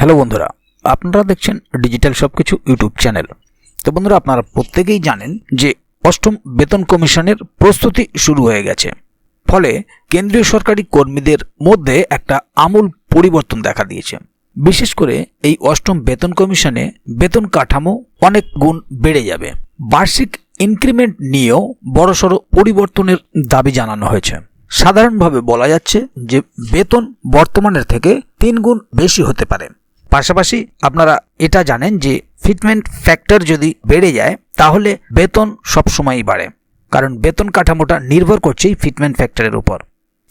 Hello বন্ধুরা, আপনারা দেখছেন ডিজিটাল সবকিছু ইউটিউব চ্যানেল। তো বন্ধুরা, আপনারা প্রত্যেকেই জানেন যে অষ্টম বেতন কমিশনের প্রস্তুতি শুরু হয়ে গেছে। ফলে কেন্দ্রীয় সরকারি কর্মীদের মধ্যে একটা আমূল পরিবর্তন দেখা দিয়েছে। বিশেষ করে এই অষ্টম বেতন কমিশনে বেতন কাঠামো অনেক গুণ বেড়ে যাবে। বার্ষিক ইনক্রিমেন্ট নিয়েও বড়সড় পরিবর্তনের দাবি জানানো হয়েছে। সাধারণভাবে বলা যাচ্ছে যে বেতন বর্তমানের থেকে তিন গুণ বেশি হতে পারে। পাশাপাশি আপনারা এটা জানেন যে ফিটমেন্ট ফ্যাক্টর যদি বেড়ে যায়, তাহলে বেতন সবসময়ই বাড়ে। কারণ বেতন কাঠামোটা নির্ভর করছে এই ফিটমেন্ট ফ্যাক্টরের উপর।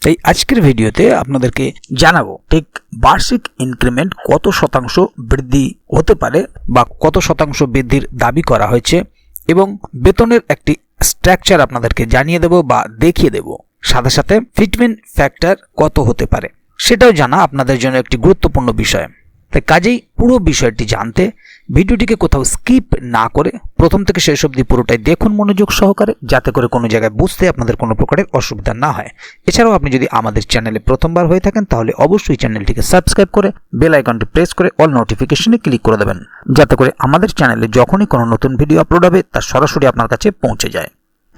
তাই আজকের ভিডিওতে আপনাদেরকে জানাব, ঠিক বার্ষিক ইনক্রিমেন্ট কত শতাংশ বৃদ্ধি হতে পারে বা কত শতাংশ বৃদ্ধির দাবি করা হয়েছে এবং বেতনের একটি স্ট্রাকচার আপনাদেরকে জানিয়ে দেব বা দেখিয়ে দেব। সাথে সাথে ফিটমেন্ট ফ্যাক্টর কত হতে পারে, সেটাও জানা আপনাদের জন্য একটি গুরুত্বপূর্ণ বিষয়। তাই কাজেই পুরো বিষয়টি জানতে ভিডিওটিকে কোথাও স্কিপ না করে প্রথম থেকে শেষ অবধি পুরোটাই দেখুন মনোযোগ সহকারে, যাতে করে কোনো জায়গায় বুঝতে আপনাদের কোনো প্রকারের অসুবিধা না হয়। এছাড়াও আপনি যদি আমাদের চ্যানেলে প্রথমবার হয়ে থাকেন, তাহলে অবশ্যই চ্যানেলটিকে সাবস্ক্রাইব করে বেল আইকনটি প্রেস করে অল নোটিফিকেশনে ক্লিক করে দেবেন, যাতে করে আমাদের চ্যানেলে যখনই কোনো নতুন ভিডিও আপলোড হবে, তা সরাসরি আপনার কাছে পৌঁছে যায়।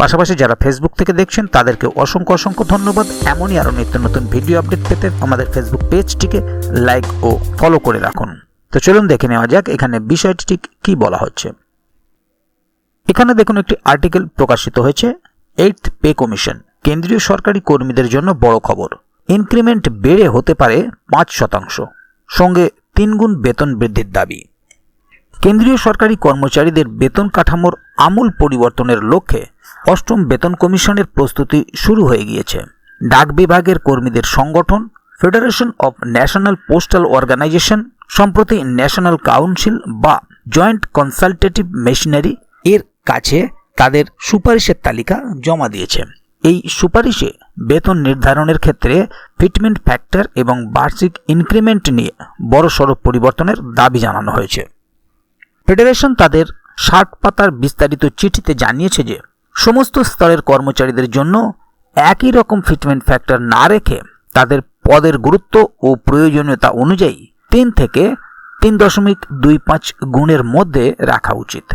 পাশাপাশি যারা ফেসবুক থেকে দেখছেন, তাদেরকে অসংখ্য অসংখ্য ধন্যবাদ। এমনই আরও নিত্য নতুন ভিডিও আপডেট পেতে আমাদের ফেসবুক পেজটিকে লাইক ও ফলো করে রাখুন। তো চলুন দেখে নেওয়া যাক এখানে বিষয়টি ঠিক কী বলা হচ্ছে। এখানে দেখুন, একটি আর্টিকেল প্রকাশিত হয়েছে এইথ পে কমিশন কেন্দ্রীয় সরকারি কর্মীদের জন্য বড় খবর। ইনক্রিমেন্ট বেড়ে হতে পারে পাঁচ শতাংশ। সঙ্গে তিনগুণ বেতন বৃদ্ধির দাবি। কেন্দ্রীয় সরকারি কর্মচারীদের বেতন কাঠামোর আমূল পরিবর্তনের লক্ষ্যে অষ্টম বেতন কমিশনের প্রস্তুতি শুরু হয়ে গিয়েছে। ডাক বিভাগের কর্মীদের সংগঠন federation of national postal organisation সম্প্রতি ন্যাশনাল কাউন্সিল বা জয়েন্ট কনসালটেটিভ মেশিনারি এর কাছে তাদের সুপারিশের তালিকা জমা দিয়েছে। এই সুপারিশে বেতন নির্ধারণের ক্ষেত্রে ফিটমেন্ট ফ্যাক্টর এবং বার্ষিক ইনক্রিমেন্ট নিয়ে বড়সড় পরিবর্তনের দাবি জানানো হয়েছে। ফেডারেশন তাদের ষাট পাতার বিস্তারিত চিঠিতে জানিয়েছে যে, সমস্ত স্তরের কর্মচারীদের জন্য একই রকম ফিটমেন্ট ফ্যাক্টর না রেখে তাদের পদের গুরুত্ব ও প্রয়োজনীয়তা অনুযায়ী তিন থেকে তিন দশমিক দুই পাঁচ গুণের মধ্যে রাখা উচিত।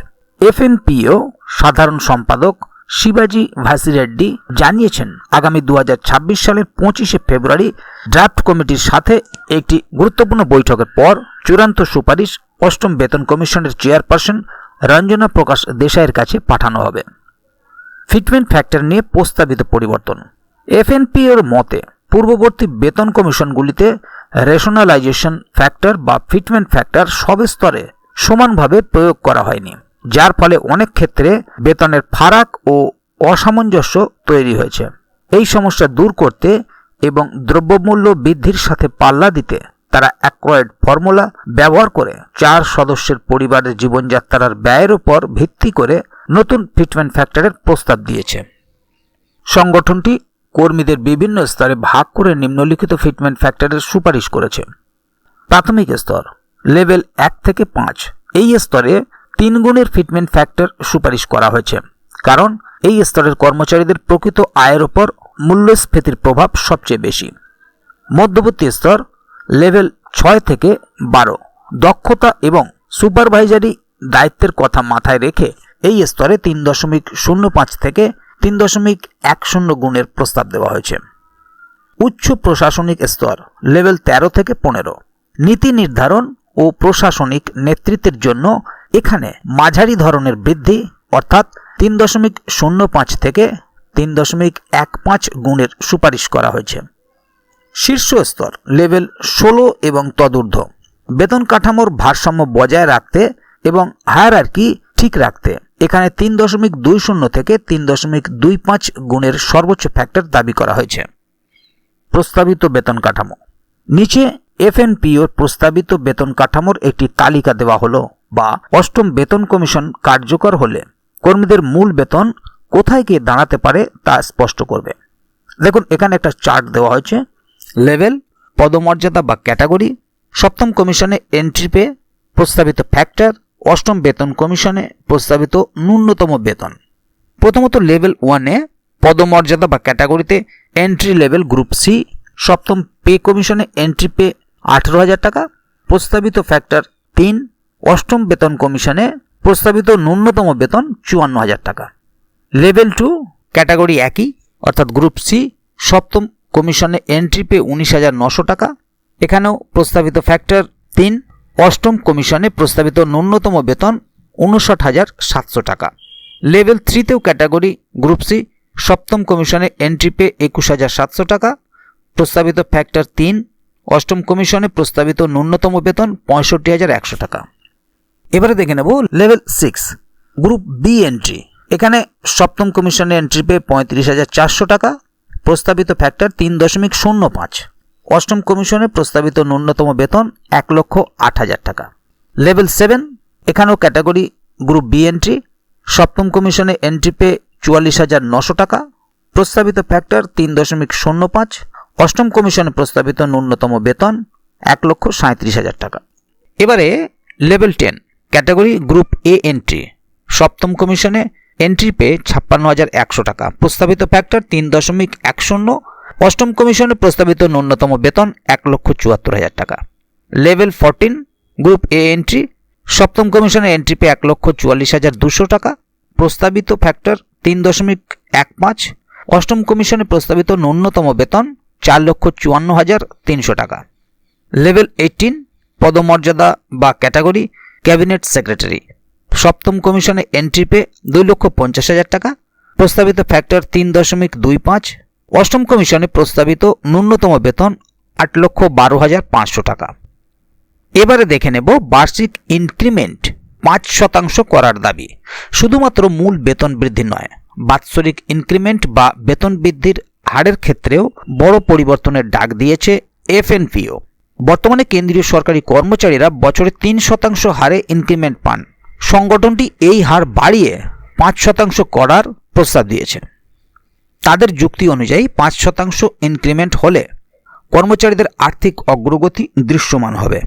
এফএনপিও সাধারণ সম্পাদক শিবাজি ভাসিরেড্ডি জানিয়েছেন, আগামী দু হাজার ছাব্বিশ সালের পঁচিশে ফেব্রুয়ারি ড্রাফট কমিটির সাথে একটি গুরুত্বপূর্ণ বৈঠকের পর চূড়ান্ত সুপারিশ অষ্টম বেতন কমিশনের চেয়ারপারসন রঞ্জনা প্রকাশ দেশাইয়ের কাছে পাঠানো হবে। ফিটমেন্ট ফ্যাক্টর নিয়ে প্রস্তাবিত পরিবর্তন। এফএনপিওর মতে, পূর্ববর্তী বেতন কমিশনগুলিতে রেশনালাইজেশন ফ্যাক্টর বা ফিটমেন্ট ফ্যাক্টর সব স্তরে সমানভাবে প্রয়োগ করা হয়নি, যার ফলে অনেক ক্ষেত্রে বেতনের ফারাক ও অসামঞ্জস্য তৈরি হয়েছে। এই সমস্যা দূর করতে এবং দ্রব্যমূল্য বৃদ্ধির সাথে পাল্লা দিতে তারা অ্যাক্রয়েড ফর্মুলা ব্যবহার করে চার সদস্যের পরিবারের জীবনযাত্রার ব্যয়ের উপর ভিত্তি করে নতুন ফিটমেন্ট ফ্যাক্টরের প্রস্তাব দিয়েছে। সংগঠনটি কর্মীদের বিভিন্ন স্তরে ভাগ করে নিম্নলিখিত ফিটমেন্ট ফ্যাক্টরের সুপারিশ করেছে। প্রাথমিক স্তর লেভেল এক থেকে পাঁচ, এই স্তরে তিন গুণের ফিটমেন্ট ফ্যাক্টর সুপারিশ করা হয়েছে, কারণ এই স্তরের কর্মচারীদের প্রকৃত আয়ের ওপর মূল্যস্ফীতির প্রভাব সবচেয়ে বেশি। মধ্যবর্তী স্তর লেভেল ছয় থেকে বারো। দক্ষতা এবং সুপারভাইজারি দায়িত্বের কথা মাথায় রেখে এই স্তরে তিন দশমিক শূন্য পাঁচ থেকে তিন দশমিক এক শূন্য গুণের প্রস্তাব দেওয়া হয়েছে। উচ্চ প্রশাসনিক স্তর, লেভেল তেরো থেকে পনেরো। নীতি নির্ধারণ ও প্রশাসনিক নেতৃত্বের জন্য এখানে মাঝারি ধরনের বৃদ্ধি, অর্থাৎ তিন দশমিক শূন্য পাঁচ থেকে তিন দশমিক এক পাঁচ গুণের সুপারিশ করা হয়েছে। শীর্ষ স্তর লেভেল ষোলো এবং তদূর্ধ্ব। বেতন কাঠামোর ভারসাম্য বজায় রাখতে এবং হায়ার আর কি ঠিক রাখতে। এখানে তিন দশমিক দুই শূন্য থেকে তিন দশমিক দুই পাঁচ গুণের সর্বোচ্চ ফ্যাক্টর দাবি করা হয়েছে। প্রস্তাবিত বেতন কাঠামো। নিচে এফ এফএনপিওর প্রস্তাবিত বেতন কাঠামোর একটি তালিকা দেওয়া হলো বা অষ্টম বেতন কমিশন কার্যকর হলে কর্মীদের মূল বেতন কোথায় গিয়ে দাঁড়াতে পারে তা স্পষ্ট করবে। দেখুন, এখানে একটা চার্ট দেওয়া হয়েছে। লেভেল, পদমর্যাদা বা ক্যাটাগরি, সপ্তম কমিশনে এন্ট্রি পে প্রস্তাবিত ফ্যাক্টর অষ্টম বেতন কমিশনে প্রস্তাবিত ন্যূনতম বেতন। প্রথমত লেভেল ওয়ানে পদমর্যাদা বা ক্যাটাগরিতে এন্ট্রি লেভেল গ্রুপ সি সপ্তম পে কমিশনে এন্ট্রি পে আঠেরো হাজার টাকা, প্রস্তাবিত ফ্যাক্টর তিন, অষ্টম বেতন কমিশনে প্রস্তাবিত ন্যূনতম বেতন চুয়ান্ন হাজার টাকা। লেভেল টু ক্যাটাগরি একই, অর্থাৎ গ্রুপ সি সপ্তম কমিশনে এন্ট্রি পে উনিশ হাজার নশো টাকা। এখানেও প্রস্তাবিত ফ্যাক্টর তিন, অষ্টম কমিশনে প্রস্তাবিত ন্যূনতম বেতন উনষাট হাজার সাতশো টাকা। লেভেল থ্রিতেও ক্যাটাগরি গ্রুপ সি সপ্তম কমিশনে এন্ট্রি পে একুশ হাজার সাতশো টাকা। প্রস্তাবিত ফ্যাক্টর তিন, অষ্টম কমিশনে প্রস্তাবিত ন্যূনতম বেতন পঁয়ষট্টি হাজার একশো টাকা। এবারে দেখে নেব level six group B entry এখানে সপ্তম কমিশনে এন্ট্রি পে পঁয়ত্রিশ হাজার চারশো টাকা প্রস্তাবিত ফ্যাক্টর তিন দশমিক শূন্য পাঁচ। অষ্টম কমিশনে প্রস্তাবিত ন্যূনতম বেতন এক লক্ষ আট হাজার টাকা। লেভেল সেভেন, এখানেও ক্যাটাগরি গ্রুপ বি এন্ট্রি। সপ্তম কমিশনে এন্ট্রি পে চুয়াল্লিশ হাজার নশো টাকা। প্রস্তাবিত ফ্যাক্টর তিন দশমিক শূন্য পাঁচ। অষ্টম কমিশনে প্রস্তাবিত ন্যূনতম বেতন এক লক্ষ সাঁত্রিশ হাজার টাকা। এবারে level ten, category group A entry. সপ্তম কমিশনে এন্ট্রি পে ছাপ্পান্ন হাজার একশো টাকা। প্রস্তাবিত ফ্যাক্টর তিন দশমিক এক শূন্য। অষ্টম কমিশনে প্রস্তাবিত ন্যূনতম বেতন এক লক্ষ চুয়াত্তর হাজার টাকা। Level fourteen group A entry সপ্তম কমিশনে এন্ট্রি পে এক লক্ষ চুয়াল্লিশ হাজার দুশো টাকা। প্রস্তাবিত ফ্যাক্টর তিন দশমিক এক পাঁচ। অষ্টম কমিশনে প্রস্তাবিত ন্যূনতম বেতন চার লক্ষ চুয়ান্ন হাজার তিনশো টাকা। লেভেল এইটিন পদমর্যাদা বা ক্যাটাগরি ক্যাবিনেট সেক্রেটারি সপ্তম কমিশনে এন্ট্রি পে দুই লক্ষ পঞ্চাশ হাজার টাকা, প্রস্তাবিত ফ্যাক্টর তিন দশমিক দুই পাঁচ, অষ্টম কমিশনে প্রস্তাবিত ন্যূনতম বেতন আট লক্ষ বারো হাজার পাঁচশো টাকা। এবারে দেখে নেব বার্ষিক ইনক্রিমেন্ট পাঁচ শতাংশ করার দাবি। শুধুমাত্র মূল বেতন বৃদ্ধি নয়, বাৎসরিক ইনক্রিমেন্ট বা বেতন বৃদ্ধির হারের ক্ষেত্রেও বড় পরিবর্তনের ডাক দিয়েছে এফএনপিও বর্তমানে কেন্দ্রীয় সরকারি কর্মচারীরা বছরে তিন শতাংশ হারে ইনক্রিমেন্ট পান। সংগঠনটি এই হার বাড়িয়ে পাঁচ শতাংশ করার প্রস্তাব দিয়েছে। তাদের যুক্তি অনুযায়ী পাঁচ শতাংশ ইনক্রিমেন্ট হলে কর্মচারীদের আর্থিক অগ্রগতি দৃশ্যমান হবে।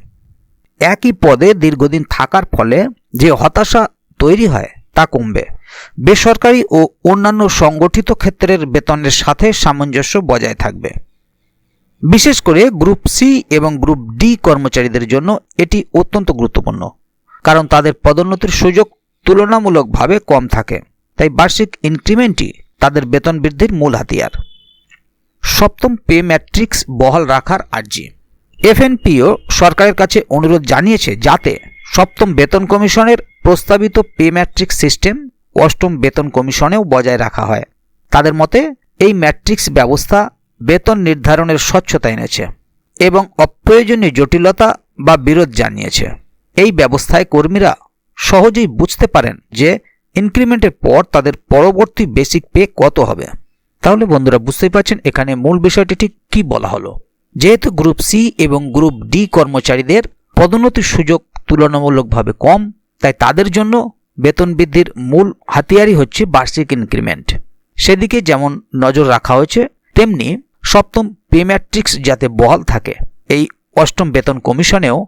একই পদে দীর্ঘদিন থাকার ফলে যে হতাশা তৈরি হয় তা কমবে। বেসরকারি ও অন্যান্য সংগঠিত ক্ষেত্রের বেতনের সাথে সামঞ্জস্য বজায় থাকবে। বিশেষ করে গ্রুপ সি এবং গ্রুপ ডি কর্মচারীদের জন্য এটি অত্যন্ত গুরুত্বপূর্ণ। কারণ তাদের পদোন্নতির সুযোগ তুলনামূলকভাবে কম থাকে। তাই বার্ষিক ইনক্রিমেন্টই তাদের বেতন বৃদ্ধির মূল হাতিয়ার। সপ্তম পে ম্যাট্রিক্স বহাল রাখার আর্জি। এফএনপিও সরকারের কাছে অনুরোধ জানিয়েছে যাতে সপ্তম বেতন কমিশনের প্রস্তাবিত পে ম্যাট্রিক্স সিস্টেম অষ্টম বেতন কমিশনেও বজায় রাখা হয়। তাদের মতে, এই ম্যাট্রিক্স ব্যবস্থা বেতন নির্ধারণের স্বচ্ছতা এনেছে এবং অপ্রয়োজনীয় জটিলতা বা বিরোধ জানিয়েছে। এই ব্যবস্থায় কর্মীরা সহজেই বুঝতে পারেন যে ইনক্রিমেন্টের পর তাদের পরবর্তী বেসিক পে কত হবে। তাহলে বন্ধুরা বুঝতেই পারছেন এখানে মূল বিষয়টি ঠিক কী বলা হলো। যেহেতু গ্রুপ সি এবং গ্রুপ ডি কর্মচারীদের পদোন্নতির সুযোগ তুলনামূলকভাবে কম, তাই তাদের জন্য বেতন বৃদ্ধির মূল হাতিয়ারই হচ্ছে বার্ষিক ইনক্রিমেন্ট সেদিকে যেমন নজর রাখা হয়েছে, তেমনি সপ্তম পে ম্যাট্রিক্স যাতে বহাল থাকে, এই অষ্টম বেতন কমিশনেও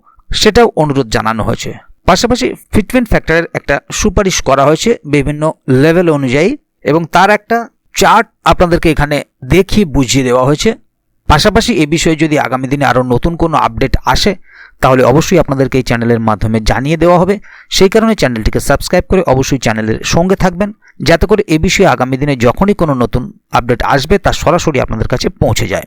সেটাও অনুরোধ জানানো হয়েছে। পাশাপাশি ফিটমেন্ট ফ্যাক্টরের একটা সুপারিশ করা হয়েছে বিভিন্ন লেভেল অনুযায়ী এবং তার একটা চার্ট আপনাদেরকে এখানে দেখিয়ে বুঝিয়ে দেওয়া হয়েছে। পাশাপাশি এ বিষয়ে যদি আগামী দিনে আরও নতুন কোনো আপডেট আসে, তাহলে অবশ্যই আপনাদেরকে এই চ্যানেলের মাধ্যমে জানিয়ে দেওয়া হবে। সেই কারণে চ্যানেলটিকে সাবস্ক্রাইব করে অবশ্যই চ্যানেলের সঙ্গে থাকবেন, যাতে করে এ বিষয়ে আগামী দিনে যখনই কোনো নতুন আপডেট আসবে, তা সরাসরি আপনাদের কাছে পৌঁছে যায়।